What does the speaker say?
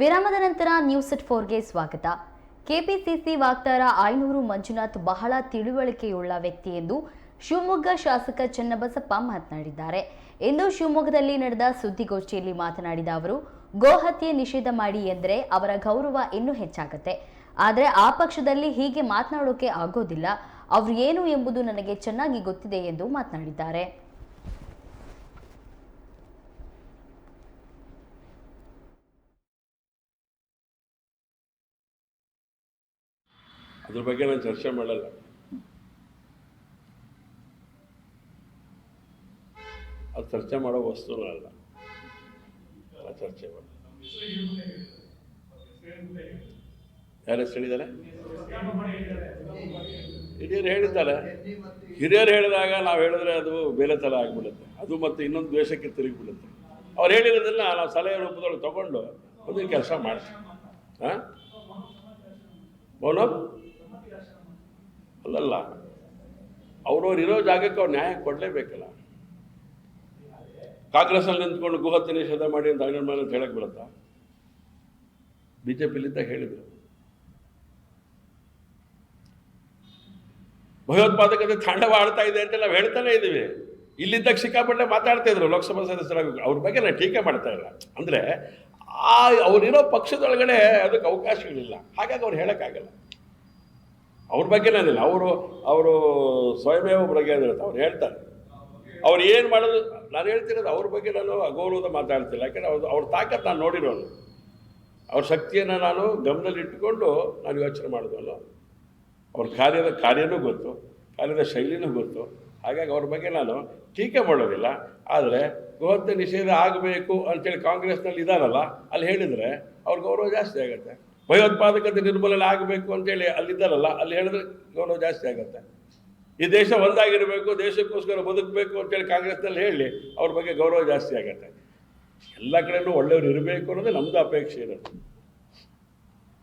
ವಿರಾಮದ ನಂತರ news set ಫೋರ್ಗೆ ಸ್ವಾಗತ. ಕೆಪಿಸಿಸಿ ವಾಗ್ತಾರ ಐನೂರು ಮಂಜುನಾಥ್ ಬಹಳ ತಿಳುವಳಿಕೆಯುಳ್ಳ ವ್ಯಕ್ತಿ ಎಂದು ಶಿವಮೊಗ್ಗ ಶಾಸಕ ಚನ್ನಬಸಪ್ಪ ಮಾತನಾಡಿದ್ದಾರೆ. ಇಂದು ಶಿವಮೊಗ್ಗದಲ್ಲಿ ನಡೆದ ಸುದ್ದಿಗೋಷ್ಠಿಯಲ್ಲಿ ಮಾತನಾಡಿದ ಅವರು ಗೋಹತ್ಯೆ ನಿಷೇಧ ಮಾಡಿ ಎಂದರೆ ಅವರ ಗೌರವ ಇನ್ನೂ ಹೆಚ್ಚಾಗುತ್ತೆ. ಆದರೆ ಆ ಪಕ್ಷದಲ್ಲಿ ಹೀಗೆ ಮಾತನಾಡೋಕೆ ಆಗೋದಿಲ್ಲ. ಅವ್ರು ಏನು ಎಂಬುದು ನನಗೆ ಚೆನ್ನಾಗಿ ಗೊತ್ತಿದೆ ಎಂದು ಮಾತನಾಡಿದ್ದಾರೆ. ಅದ್ರ ಬಗ್ಗೆ ನಾನು ಚರ್ಚೆ ಮಾಡಲ್ಲ. ಅದು ಚರ್ಚೆ ಮಾಡೋ ವಸ್ತುನೂ ಅಲ್ಲ. ನಾನು ಚರ್ಚೆ ಮಾಡೋ. ಯಾರು ಹೇಳಿದ್ದಾರೆ? ಹಿರಿಯರು ಹೇಳಿದ್ದಾರೆ. ಹಿರಿಯರು ಹೇಳಿದಾಗ ನಾವು ಹೇಳಿದ್ರೆ ಅದು ಬೇರೆ ಥರ ಆಗಿಬಿಡುತ್ತೆ. ಅದು ಮತ್ತೆ ಇನ್ನೊಂದು ದ್ವೇಷಕ್ಕೆ ತಿರುಗಿಬಿಡುತ್ತೆ. ಅವ್ರು ಹೇಳಿರೋದನ್ನ ನಾವು ಸಲಹೆ ರೂಪದಲ್ಲಿ ತಗೊಂಡು ಅದನ್ನ ಕೆಲಸ ಮಾಡ್ತೀವಿ. ಹಾಂ? ಮೌನ? ಅಲ್ಲಲ್ಲ ಅವ್ರವ್ರು ಇರೋ ಜಾಗಕ್ಕೆ ಅವ್ರು ನ್ಯಾಯ ಕೊಡಲೇಬೇಕಲ್ಲ. ಕಾಂಗ್ರೆಸ್ಸಲ್ಲಿ ನಿಂತ್ಕೊಂಡು ಗೋಹತ್ಯೆ ನಿಷೇಧ ಮಾಡಿ ಅಂತ ಅಂಗಡಿ ಅಂತ ಹೇಳಕ್ ಬರುತ್ತಾ? ಬಿ ಜೆ ಪಿಲಿದ್ದ ಹೇಳಿದ್ರು. ಭಯೋತ್ಪಾದಕತೆ ತಾಂಡವ ಆಡ್ತಾ ಇದೆ ಅಂತ ನಾವು ಹೇಳ್ತಾನೆ ಇದ್ದೀವಿ ಇಲ್ಲಿದ್ದಾಗ ಸಿಕ್ಕಾಪಟ್ಟೆ ಮಾತಾಡ್ತಾ ಇದ್ರು ಲೋಕಸಭಾ ಸದಸ್ಯರಾಗಿ. ಅವ್ರ ಬಗ್ಗೆ ನಾನು ಟೀಕೆ ಮಾಡ್ತಾ ಇಲ್ಲ. ಅಂದರೆ ಆ ಅವರಿರೋ ಪಕ್ಷದೊಳಗಡೆ ಅದಕ್ಕೆ ಅವಕಾಶಗಳಿಲ್ಲ. ಹಾಗಾಗಿ ಅವ್ರು ಹೇಳೋಕ್ಕಾಗಲ್ಲ. ಅವ್ರ ಬಗ್ಗೆ ನಾನಿಲ್ಲ. ಅವರು ಅವರು ಸ್ವಯಮೇವ ಬಗ್ಗೆ ಇರುತ್ತೆ ಅವ್ರು ಹೇಳ್ತಾರೆ. ಅವ್ರು ಏನು ಮಾಡೋದು, ನಾನು ಹೇಳ್ತಿರೋದು ಅವ್ರ ಬಗ್ಗೆ ನಾನು ಅಗೌರವದ ಮಾತಾಡ್ತಿಲ್ಲ. ಯಾಕಂದರೆ ಅವ್ರದ್ದು ಅವ್ರ ತಾಕತ್ತು ನಾನು ನೋಡಿರೋನು ಅವ್ರ ಶಕ್ತಿಯನ್ನು ನಾನು ಗಮನದಲ್ಲಿಟ್ಟುಕೊಂಡು ನಾನು ಯೋಚನೆ ಮಾಡಿದ್ವಲ್ಲ ಅವ್ರ ಕಾರ್ಯದ ಕಾರ್ಯನೂ ಗೊತ್ತು, ಕಾರ್ಯದ ಶೈಲಿನೂ ಗೊತ್ತು. ಹಾಗಾಗಿ ಅವ್ರ ಬಗ್ಗೆ ನಾನು ಟೀಕೆ ಮಾಡೋದಿಲ್ಲ. ಆದರೆ ಗೋಹತ್ಯೆ ನಿಷೇಧ ಆಗಬೇಕು ಅಂತೇಳಿ ಕಾಂಗ್ರೆಸ್ನಲ್ಲಿ ಇದ್ದಾರಲ್ಲ, ಅಲ್ಲಿ ಹೇಳಿದರೆ ಅವ್ರ ಗೌರವ ಜಾಸ್ತಿ ಆಗುತ್ತೆ. ಭಯೋತ್ಪಾದಕತೆ ನಿರ್ಮೂಲನೆ ಆಗಬೇಕು ಅಂತೇಳಿ ಅಲ್ಲಿದ್ದಾರಲ್ಲ ಅಲ್ಲಿ ಹೇಳಿದ್ರೆ ಗೌರವ ಜಾಸ್ತಿ ಆಗುತ್ತೆ. ಈ ದೇಶ ಒಂದಾಗಿರಬೇಕು, ದೇಶಕ್ಕೋಸ್ಕರ ಬದುಕಬೇಕು ಅಂತೇಳಿ ಕಾಂಗ್ರೆಸ್ನಲ್ಲಿ ಹೇಳಿ ಅವ್ರ ಬಗ್ಗೆ ಗೌರವ ಜಾಸ್ತಿ ಆಗುತ್ತೆ. ಎಲ್ಲ ಕಡೆನೂ ಒಳ್ಳೆಯವರು ಇರಬೇಕು ಅನ್ನೋದೇ ನಮ್ಮದು ಅಪೇಕ್ಷೆ ಇರೋದು.